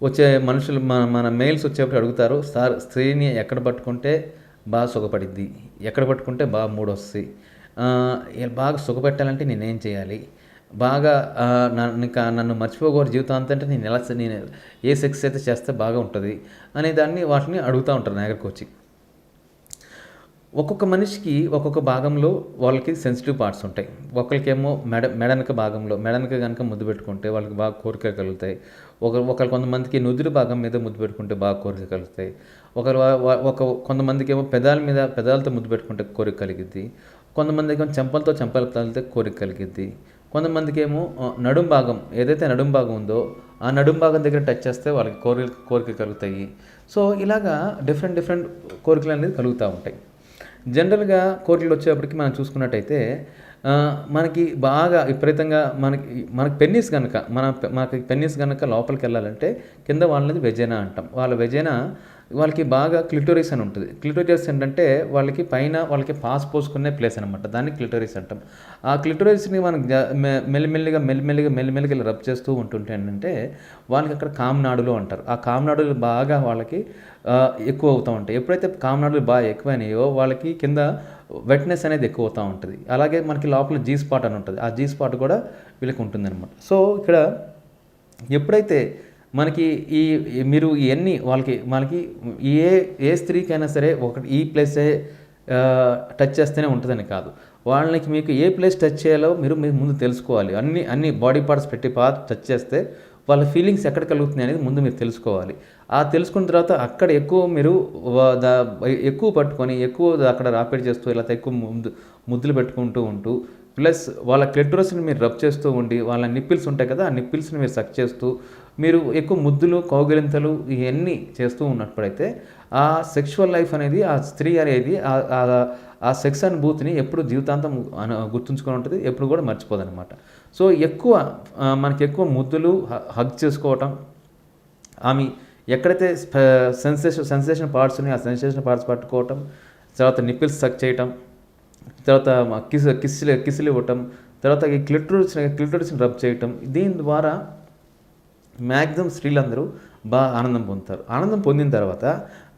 వచ్చే మనుషులు మన మన మెయిల్స్ వచ్చేప్పుడు అడుగుతారు సార్ స్త్రీని ఎక్కడ పట్టుకుంటే బాగా సుఖపడిద్ది? ఎక్కడ పట్టుకుంటే బాగా మూడు వస్తాయి బాగా సుఖపెట్టాలంటే నేనేం చేయాలి? బాగా నన్ను నన్ను మర్చిపోకూడదు జీవితాంతం అంటే నేను ఎలా నేను ఏ సెక్స్ అయితే చేస్తే బాగా ఉంటుంది? అనే దాన్ని వాటిని అడుగుతూ ఉంటారు నా దగ్గరకు వచ్చి ఒక్కొక్క మనిషికి ఒక్కొక్క భాగంలో వాళ్ళకి సెన్సిటివ్ పార్ట్స్ ఉంటాయి. ఒకరికేమో మెడ మెడనక భాగంలో మెడనక కనుక ముద్దు పెట్టుకుంటే వాళ్ళకి బాగా కోరిక కలుగుతాయి. ఒక ఒకరు కొంతమందికి నుదురు భాగం మీద ముద్దు పెట్టుకుంటే బాగా కోరిక కలుగుతాయి. ఒకరు ఒక కొంతమందికి ఏమో పెదాల మీద పెదాలతో ముద్దు పెట్టుకుంటే కోరిక కలిగిద్ది. కొంతమందికి ఏమో చెంపలతో చెంపలు తగిలితే కోరిక కలిగిద్ది. కొంతమందికి ఏమో నడుం భాగం ఏదైతే నడుం భాగం ఉందో ఆ నడుం భాగం దగ్గర టచ్ చేస్తే వాళ్ళకి కోరిక కోరిక కలుగుతాయి. సో ఇలాగా డిఫరెంట్ డిఫరెంట్ కోరికలు అనేది కలుగుతూ ఉంటాయి. జనరల్గా కోర్టులు వచ్చేప్పటికి మనం చూసుకున్నట్టయితే మనకి బాగా విపరీతంగా మనకి మనకి పెన్నిస్ కనుక మన మనకి పెన్నిస్ కనుక లోపలికి వెళ్ళాలంటే కింద వాళ్ళది వెజైనా అంటాం. వాళ్ళ వెజైనా వాళ్ళకి బాగా క్లిటోరిస్ అని ఉంటుంది. క్లిటోరిస్ ఏంటంటే వాళ్ళకి పైన వాళ్ళకి పాస్ పోసుకునే ప్లేస్ అనమాట దాన్ని క్లిటోరిస్ అంటాం. ఆ క్లిటోరిస్ని మనం మె- మెల్లిమెల్లిగా మెల్లిమెల్లిగా మెల్లిమెల్లిగా ఇలా రబ్ చేస్తూ ఉంటుంటే ఏంటంటే వాళ్ళకి అక్కడ కామ్నాడులు అంటారు. ఆ కామ్నాడులు బాగా వాళ్ళకి ఎక్కువ అవుతూ ఉంటాయి. ఎప్పుడైతే కామ్నాడులు బాగా ఎక్కువైనాయో వాళ్ళకి కింద వెట్నెస్ అనేది ఎక్కువ అవుతూ ఉంటుంది. అలాగే మనకి లోపల జీ స్పాట్ అని ఉంటుంది. ఆ జీ స్పాట్ కూడా వీళ్ళకి ఉంటుంది అనమాట సో ఇక్కడ ఎప్పుడైతే మనకి ఈ మీరు ఇవన్నీ వాళ్ళకి మనకి ఏ ఏ స్త్రీకైనా సరే ఒకటి ఈ ప్లేసే టచ్ చేస్తేనే ఉంటుందని కాదు. వాళ్ళకి మీకు ఏ ప్లేస్ టచ్ చేయాలో మీరు మీరు ముందు తెలుసుకోవాలి. అన్ని అన్ని బాడీ పార్ట్స్ పెట్టి పార్ట్ టచ్ చేస్తే వాళ్ళ ఫీలింగ్స్ ఎక్కడ కలుగుతున్నాయి అనేది ముందు మీరు తెలుసుకోవాలి. ఆ తెలుసుకున్న తర్వాత అక్కడ ఎక్కువ మీరు ఎక్కువ పట్టుకొని ఎక్కువ అక్కడ రాపిడ్ చేస్తూ ఇలా ఎక్కువ ముందు ముద్దులు పెట్టుకుంటూ ఉంటూ ప్లస్ వాళ్ళ క్లెటరస్ని మీరు రబ్ చేస్తూ ఉండి వాళ్ళ నిప్పిల్స్ ఉంటాయి కదా ఆ నిప్పిల్స్ని మీరు సక్ చేస్తూ మీరు ఎక్కువ ముద్దులు కౌగిలింతలు ఇవన్నీ చేస్తూ ఉన్నప్పుడైతే ఆ సెక్షువల్ లైఫ్ అనేది ఆ స్త్రీ అనేది ఆ- సెక్స్ అనుభూతిని ఎప్పుడు జీవితాంతం గుర్తుంచుకొని ఉంటుంది ఎప్పుడు కూడా మర్చిపోదనమాట సో ఎక్కువ మనకి ఎక్కువ ముద్దులు హ- హగ్ చేసుకోవటం ఆమె ఎక్కడైతే సెన్సేషన్ సెన్సేషన్ పార్ట్స్ ఉన్నాయి ఆ సెన్సేషన్ పార్ట్స్ పట్టుకోవటం తర్వాత నిప్పిల్స్ సక్ చేయటం తర్వాత కిస్ కిస్సులు కిస్సులు ఇవ్వటం తర్వాత ఈ క్లిటరిస్ క్లిటరిస్ని రబ్ చేయటం దీని ద్వారా మ్యాక్సిమం స్త్రీలందరూ బాగా ఆనందం పొందుతారు. ఆనందం పొందిన తర్వాత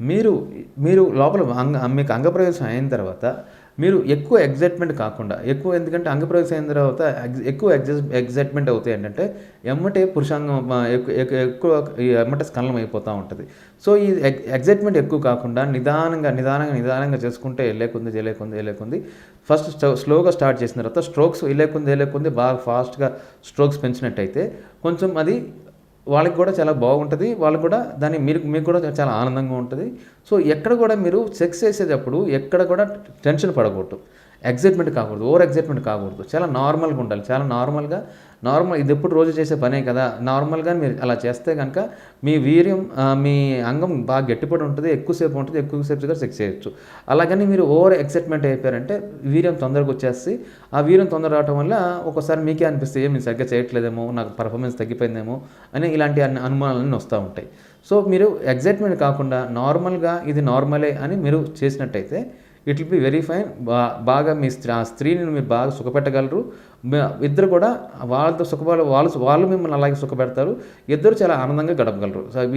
మీరు మీరు లోపల అంగ మీకు అంగప్రవేశం అయిన తర్వాత మీరు ఎక్కువ ఎగ్జైట్మెంట్ కాకుండా ఎక్కువ ఎందుకంటే అంగప్రవేశం అయిన తర్వాత ఎక్కువ ఎగ్జైట్ ఎగ్జైట్మెంట్ అవుతాయి ఏంటంటే ఎమ్మటే పురుషాంగం ఎక్కు- ఎక్కువ ఈ ఎమ్మటే స్కలనం అయిపోతూ ఉంటుంది. సో ఈ ఎగ్జైట్మెంట్ ఎక్కువ కాకుండా నిదానంగా నిదానంగా నిదానంగా చేసుకుంటే వెళ్ళేకుంది చేయలేకుంది వెళ్ళేకుంది ఫస్ట్ స్లోగా స్టార్ట్ చేసిన తర్వాత స్ట్రోక్స్ వెళ్ళేకుంది వెళ్ళేకుంది బాగా ఫాస్ట్గా స్ట్రోక్స్ పెంచినట్టయితే కొంచెం అది వాళ్ళకి కూడా చాలా బాగుంటుంది. వాళ్ళకి కూడా దాన్ని మీరు మీకు కూడా చాలా ఆనందంగా ఉంటుంది. సో ఎక్కడ కూడా మీరు సెక్స్ చేసేటప్పుడు ఎక్కడ కూడా టెన్షన్ పడకూడదు. ఎగ్జైట్మెంట్ కాకూడదు ఓవర్ ఎగ్జైట్మెంట్ కాకూడదు. చాలా నార్మల్గా ఉండాలి. చాలా నార్మల్గా నార్మల్ ఇది ఎప్పుడు రోజు చేసే పనే కదా. నార్మల్గా మీరు అలా చేస్తే కనుక మీ వీర్యం మీ అంగం బాగా గట్టిపడి ఉంటుంది ఎక్కువసేపు ఉంటుంది ఎక్కువసేపుగా సెక్స్ చేయొచ్చు. అలాగని మీరు ఓవర్ ఎక్సైట్మెంట్ అయిపోయారంటే వీర్యం తొందరగా వచ్చేసి ఆ వీర్యం తొందర రావడం వల్ల ఒకసారి మీకే అనిపిస్తే ఏమి సరిగ్గా చేయట్లేదేమో నాకు పర్ఫార్మెన్స్ తగ్గిపోయిందేమో అని ఇలాంటి అన్ని అనుమానాలన్నీ వస్తూ ఉంటాయి. సో మీరు ఎగ్జైట్మెంట్ కాకుండా నార్మల్గా ఇది నార్మలే అని మీరు చేసినట్టయితే it will be very fine బా బాగా మీ స్త్రీ ఆ స్త్రీని మీరు బాగా సుఖపెట్టగలరు. ఇద్దరు కూడా వాళ్ళతో సుఖపడ వాళ్ళు వాళ్ళు మిమ్మల్ని అలాగే సుఖపెడతారు. ఇద్దరు చాలా ఆనందంగా గడపగలరు. సో